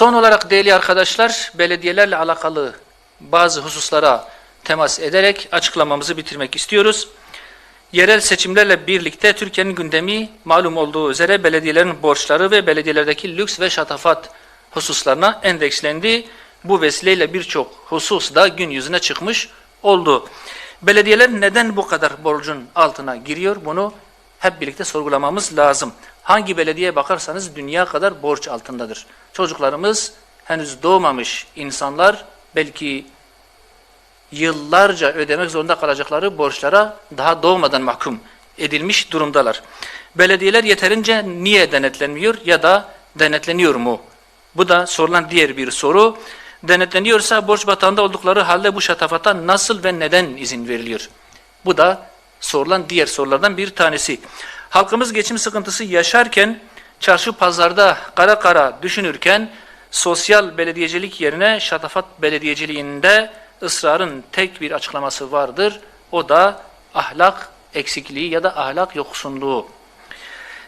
Son olarak değerli arkadaşlar, belediyelerle alakalı bazı hususlara temas ederek açıklamamızı bitirmek istiyoruz. Yerel seçimlerle birlikte Türkiye'nin gündemi malum olduğu üzere belediyelerin borçları ve belediyelerdeki lüks ve şatafat hususlarına endekslendi. Bu vesileyle birçok husus da gün yüzüne çıkmış oldu. Belediyeler neden bu kadar borcun altına giriyor? Bunu hep birlikte sorgulamamız lazım. Hangi belediyeye bakarsanız dünya kadar borç altındadır. Çocuklarımız henüz doğmamış insanlar belki yıllarca ödemek zorunda kalacakları borçlara daha doğmadan mahkum edilmiş durumdalar. Belediyeler yeterince niye denetlenmiyor ya da denetleniyor mu? Bu da sorulan diğer bir soru. Denetleniyorsa borç batağında oldukları halde bu şatafata nasıl ve neden izin veriliyor? Bu da sorulan diğer sorulardan bir tanesi. Halkımız geçim sıkıntısı yaşarken çarşı pazarda kara kara düşünürken sosyal belediyecilik yerine şatafat belediyeciliğinde ısrarın tek bir açıklaması vardır. O da ahlak eksikliği ya da ahlak yoksunluğu.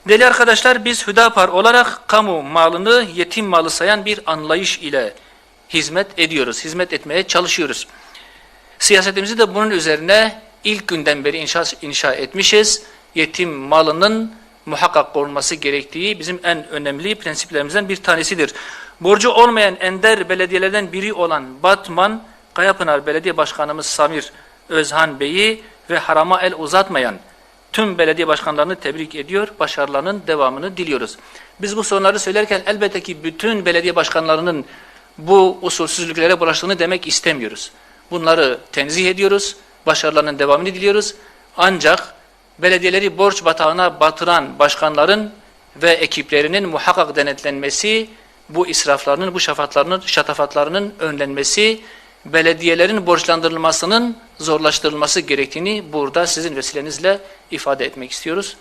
Değerli arkadaşlar biz Hüdapar olarak kamu malını yetim malı sayan bir anlayış ile hizmet ediyoruz. Hizmet etmeye çalışıyoruz. Siyasetimizi de bunun üzerine ilk günden beri inşa, inşa etmişiz. Yetim malının muhakkak korunması gerektiği bizim en önemli prensiplerimizden bir tanesidir. Borcu olmayan ender belediyelerden biri olan Batman, Kayapınar Belediye Başkanımız Samir Özhan Bey'i ve harama el uzatmayan tüm belediye başkanlarını tebrik ediyor, başarılarının devamını diliyoruz. Biz bu sorunları söylerken elbette ki bütün belediye başkanlarının bu usulsüzlüklere bulaştığını demek istemiyoruz. Bunları tenzih ediyoruz, başarılarının devamını diliyoruz. Ancak belediyeleri borç batağına batıran başkanların ve ekiplerinin muhakkak denetlenmesi, bu israflarının, bu şafatlarının, şatafatlarının önlenmesi, belediyelerin borçlandırılmasının zorlaştırılması gerektiğini burada sizin vesilenizle ifade etmek istiyoruz.